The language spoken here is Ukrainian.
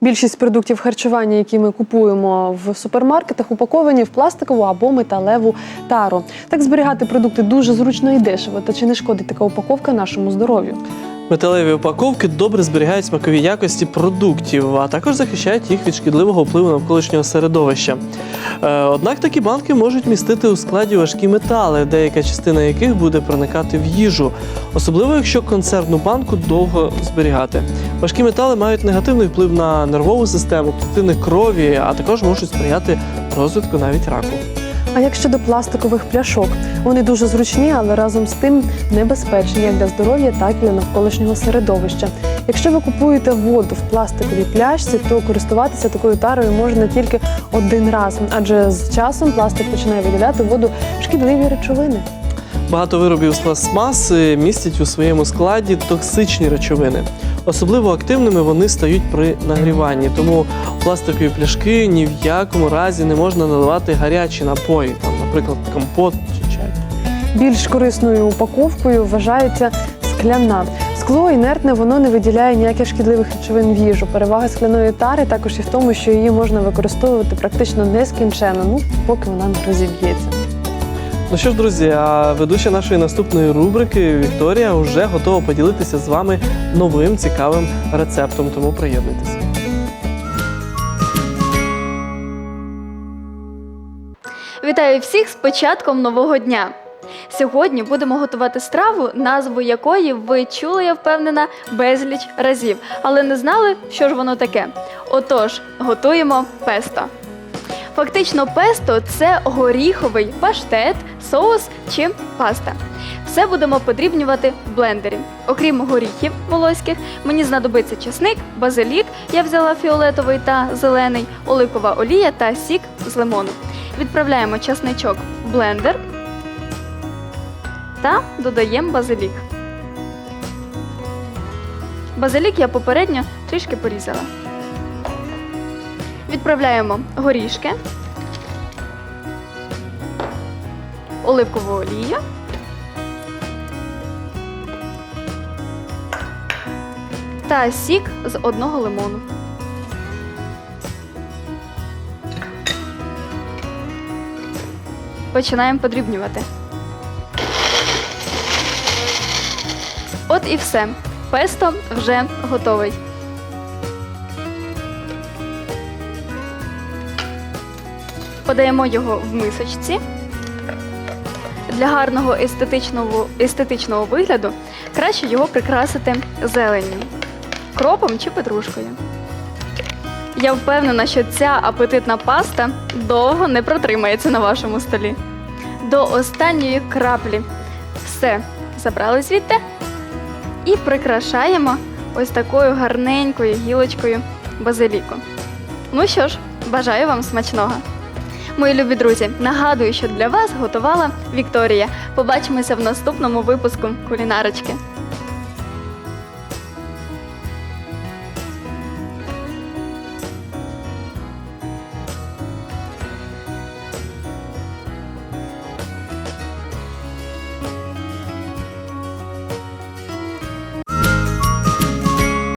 Більшість продуктів харчування, які ми купуємо в супермаркетах, упаковані в пластикову або металеву тару. Так зберігати продукти дуже зручно і дешево. Та чи не шкодить така упаковка нашому здоров'ю? Металеві упаковки добре зберігають смакові якості продуктів, а також захищають їх від шкідливого впливу навколишнього середовища. Е, однак такі банки можуть містити у складі важкі метали, деяка частина яких буде проникати в їжу, особливо якщо консервну банку довго зберігати. Важкі метали мають негативний вплив на нервову систему, клітини крові, а також можуть сприяти розвитку навіть раку. А як щодо пластикових пляшок, вони дуже зручні, але разом з тим небезпечні як для здоров'я, так і для навколишнього середовища. Якщо ви купуєте воду в пластиковій пляшці, то користуватися такою тарою можна тільки один раз, адже з часом пластик починає виділяти воду шкідливі речовини. Багато виробів з пластмаси містять у своєму складі токсичні речовини. Особливо активними вони стають при нагріванні, тому пластикові пляшки ні в якому разі не можна наливати гарячі напої, там, наприклад, компот чи чай. Більш корисною упаковкою вважається скляна. Скло інертне, воно не виділяє ніяких шкідливих речовин в їжу. Перевага скляної тари також і в тому, що її можна використовувати практично нескінченно, ну поки вона не розіб'ється. Ну що ж, друзі, а ведуча нашої наступної рубрики Вікторія вже готова поділитися з вами новим цікавим рецептом, тому приєднуйтеся. Вітаю всіх з початком нового дня. Сьогодні будемо готувати страву, назву якої ви чули, я впевнена, безліч разів, але не знали, що ж воно таке. Отож, готуємо песто. Фактично, песто це горіховий паштет, соус чи паста. Все будемо подрібнювати в блендері. Окрім горіхів волоських, мені знадобиться чесник, базилік, я взяла фіолетовий та зелений, оливкова олія та сік з лимону. Відправляємо чесничок в блендер та додаємо базилік. Базилік я попередньо трішки порізала. Відправляємо горішки, оливкову олію. Та сік з одного лимону. Починаємо подрібнювати. От і все. Песто вже готовий. Подаємо його в мисочці. Для гарного естетичного, естетичного вигляду краще його прикрасити зеленню, кропом чи петрушкою. Я впевнена, що ця апетитна паста довго не протримається на вашому столі. До останньої краплі все забрали звідти і прикрашаємо ось такою гарненькою гілочкою базиліку. Ну що ж, бажаю вам смачного! Мої любі друзі, нагадую, що для вас готувала Вікторія. Побачимося в наступному випуску кулінарочки.